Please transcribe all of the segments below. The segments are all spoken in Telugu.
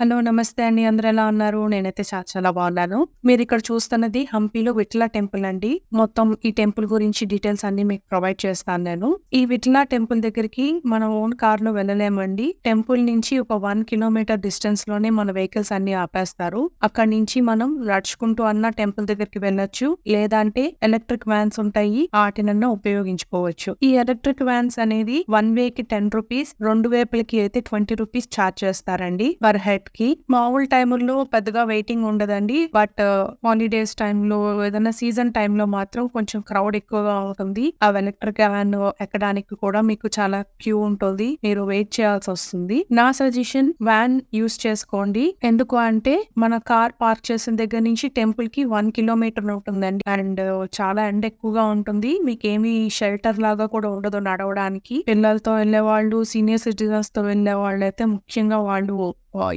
హలో నమస్తే అండి. అందరు ఎలా ఉన్నారు? నేనైతే చాలా చాలా బాగున్నాను. మీరు ఇక్కడ చూస్తున్నది హంపీలో విట్లా టెంపుల్ అండి. మొత్తం ఈ టెంపుల్ గురించి డీటెయిల్స్ అన్ని మీకు ప్రొవైడ్ చేస్తాను నేను. ఈ విట్లా టెంపుల్ దగ్గరికి మన ఓన్ కార్లో వెళ్ళలేమండి. టెంపుల్ నుంచి ఒక వన్ కిలోమీటర్ డిస్టెన్స్లోనే మన వెహికల్స్ అన్ని ఆపేస్తారు. అక్కడ నుంచి మనం నడుచుకుంటూ అన్న టెంపుల్ దగ్గరికి వెళ్ళొచ్చు. లేదంటే ఎలక్ట్రిక్ వ్యాన్స్ ఉంటాయి. వాటినన్నా ఉపయోగించుకోవచ్చు. ఈ ఎలక్ట్రిక్ వ్యాన్స్ అనేది వన్ వే కి టెన్ రూపీస్ రెండు వైపులకి అయితే ట్వంటీ రూపీస్ చార్జ్ చేస్తారండి. పర్ హెడ్ కి. మామూలు టైముల్లో పెద్దగా వెయిటింగ్ ఉండదండి. బట్ హాలిడేస్ టైంలో ఏదైనా సీజన్ టైంలో మాత్రం కొంచెం క్రౌడ్ ఎక్కువగా ఉంటుంది. ఆ ఎలక్ట్రిక్ వ్యాన్ ఎక్కడానికి కూడా మీకు చాలా క్యూ ఉంటుంది. మీరు వెయిట్ చేయాల్సి వస్తుంది. నా సజెషన్ వ్యాన్ యూస్ చేసుకోండి. ఎందుకు అంటే మన కార్ పార్క్ చేసిన దగ్గర నుంచి టెంపుల్కి వన్ కిలోమీటర్ ఉంటుందండి అండ్ చాలా ఎండ ఎక్కువగా ఉంటుంది. మీకు ఏమి షెల్టర్ లాగా కూడా ఉండదు నడవడానికి. పిల్లలతో వెళ్ళే వాళ్ళు సీనియర్ సిటిజన్స్తో వెళ్ళే వాళ్ళు అయితే ముఖ్యంగా వాళ్ళు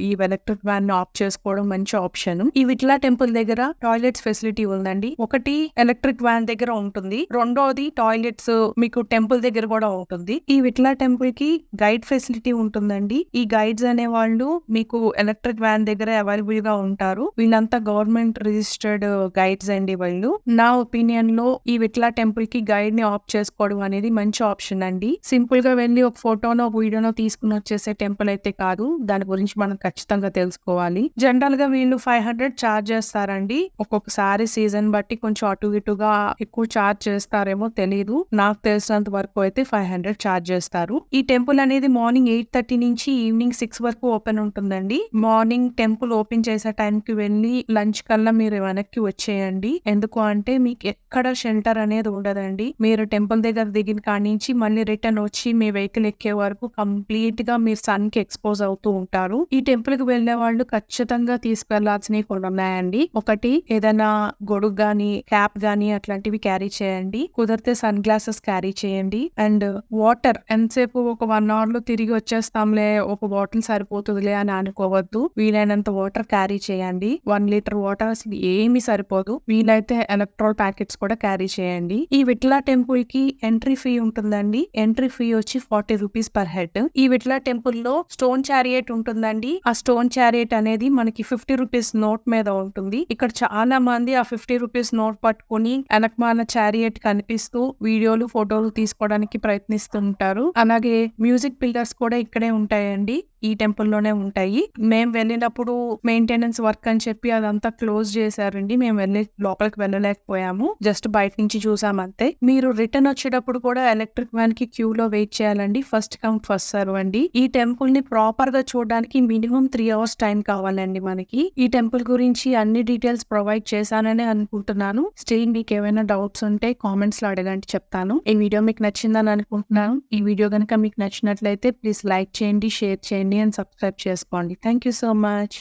ఈ ఎలక్ట్రిక్ వ్యాన్ ఆఫ్ చేసుకోవడం మంచి ఆప్షన్ ఈ విట్లా టెంపుల్ దగ్గర టాయిలెట్స్ ఫెసిలిటీ ఉందండి. ఒకటి ఎలక్ట్రిక్ వ్యాన్ దగ్గర ఉంటుంది. రెండోది టాయిలెట్స్ మీకు టెంపుల్ దగ్గర కూడా ఉంటుంది. ఈ విట్లా టెంపుల్కి గైడ్ ఫెసిలిటీ ఉంటుందండి. ఈ గైడ్స్ అనే వాళ్ళు మీకు ఎలక్ట్రిక్ వ్యాన్ దగ్గర అవైలబుల్గా ఉంటారు. వీళ్ళంతా గవర్నమెంట్ రిజిస్టర్డ్ గైడ్స్ అండి వాళ్ళు. నా ఒపీనియన్లో ఈ విట్లా టెంపుల్కి గైడ్ని ఆఫ్ చేసుకోవడం అనేది మంచి ఆప్షన్ అండి. సింపుల్గా వెళ్ళి ఒక ఫోటోనో వీడియోనో తీసుకుని వచ్చేసే టెంపుల్ అయితే కాదు. దాని గురించి మనం ఖచ్చితంగా తెలుసుకోవాలి. జనరల్గా వీళ్ళు ఫైవ్ హండ్రెడ్ చార్జ్ చేస్తారండి. ఒక్కొక్కసారి సీజన్ బట్టి కొంచెం అటు ఇటుగా ఎక్కువ చార్జ్ చేస్తారేమో తెలియదు నాకు తెలిసినంత వరకు అయితే ఫైవ్ హండ్రెడ్ చార్జ్ చేస్తారు. ఈ టెంపుల్ అనేది మార్నింగ్ ఎయిట్ థర్టీ నుంచి ఈవినింగ్ సిక్స్ వరకు ఓపెన్ ఉంటుందండి. మార్నింగ్ టెంపుల్ ఓపెన్ చేసే టైం కి వెళ్ళి లంచ్ కల్లా మీరు వెనక్కి వచ్చేయండి. ఎందుకు అంటే మీకు ఎక్కడ షెల్టర్ అనేది ఉండదండి. మీరు టెంపుల్ దగ్గర దిగిన కానించి నుంచి మళ్ళీ రిటర్న్ వచ్చి మీ వెహికల్ ఎక్కే వరకు కంప్లీట్గా మీరు సన్కి ఎక్స్పోజ్ అవుతూ ఉంటారు. ఈ టెంపుల్కి వెళ్ళే వాళ్ళు ఖచ్చితంగా తీసుకెళ్ళాల్సినవి కొన్ని ఉన్నాయండి. ఒకటి ఏదైనా గొడుగు గాని క్యాప్ గాని అట్లాంటివి క్యారీ చేయండి. కుదిరితే సన్ గ్లాసెస్ క్యారీ చేయండి. అండ్ వాటర్ ఎంతసేపు ఒక వన్ అవర్లో తిరిగి వచ్చేస్తాంలే ఒక బాటిల్ సరిపోతుందిలే అని అనుకోవద్దు. వీలైనంత వాటర్ క్యారీ చేయండి. వన్ లీటర్ వాటర్ అసలు ఏమి సరిపోదు. వీలైతే ఎలక్ట్రాల్ ప్యాకెట్స్ కూడా క్యారీ చేయండి. ఈ విట్లా టెంపుల్కి ఎంట్రీ ఫీ ఉంటుందండి. ఎంట్రీ ఫీ వచ్చి ఫార్టీ రూపీస్ పర్ హెడ్. ఈ విట్లా టెంపుల్లో స్టోన్ చారియట్ ఉంటుందండి. ఆ స్టోన్ చారియట్ అనేది మనకి ఫిఫ్టీ రూపీస్ నోట్ మీద ఉంటుంది. ఇక్కడ చాలా మంది ఆ ఫిఫ్టీ రూపీస్ నోట్ పట్టుకుని వెనకమాల చారియట్ కనిపిస్తూ వీడియోలు ఫోటోలు తీసుకోవడానికి ప్రయత్నిస్తుంటారు. అలాగే మ్యూజిక్ పిల్లర్స్ కూడా ఇక్కడే ఉంటాయండి. ఈ టెంపుల్లోనే ఉంటాయి. మేము వెళ్ళినప్పుడు మెయింటెనెన్స్ వర్క్ అని చెప్పి అదంతా క్లోజ్ చేశారండి. మేము వెళ్ళి లోపలికి వెళ్ళలేకపోయాము. జస్ట్ బయట నుంచి చూసాం అంతే. మీరు రిటర్న్ వచ్చేటప్పుడు కూడా ఎలక్ట్రిక్ వ్యాన్కి క్యూ లో వెయిట్ చేయాలండి. ఫస్ట్ కౌంట్ ఫస్ట్ సర్వ్ అండి. ఈ టెంపుల్ని ప్రాపర్గా చూడడానికి మినిమం త్రీ అవర్స్ టైం కావాలండి మనకి. ఈ టెంపుల్ గురించి అన్ని డీటెయిల్స్ ప్రొవైడ్ చేశానని అనుకుంటున్నాను. స్టిల్ మీకు ఏమైనా డౌట్స్ ఉంటే కామెంట్స్లో అడగండి చెప్తాను. ఈ వీడియో మీకు నచ్చిందని అనుకుంటున్నాను. ఈ వీడియో కనుక మీకు నచ్చినట్లయితే ప్లీజ్ లైక్ చేయండి షేర్ చేయండి. చేయండి అండ్ సబ్స్క్రైబ్ చేసుకోండి థ్యాంక్ యూ సో మచ్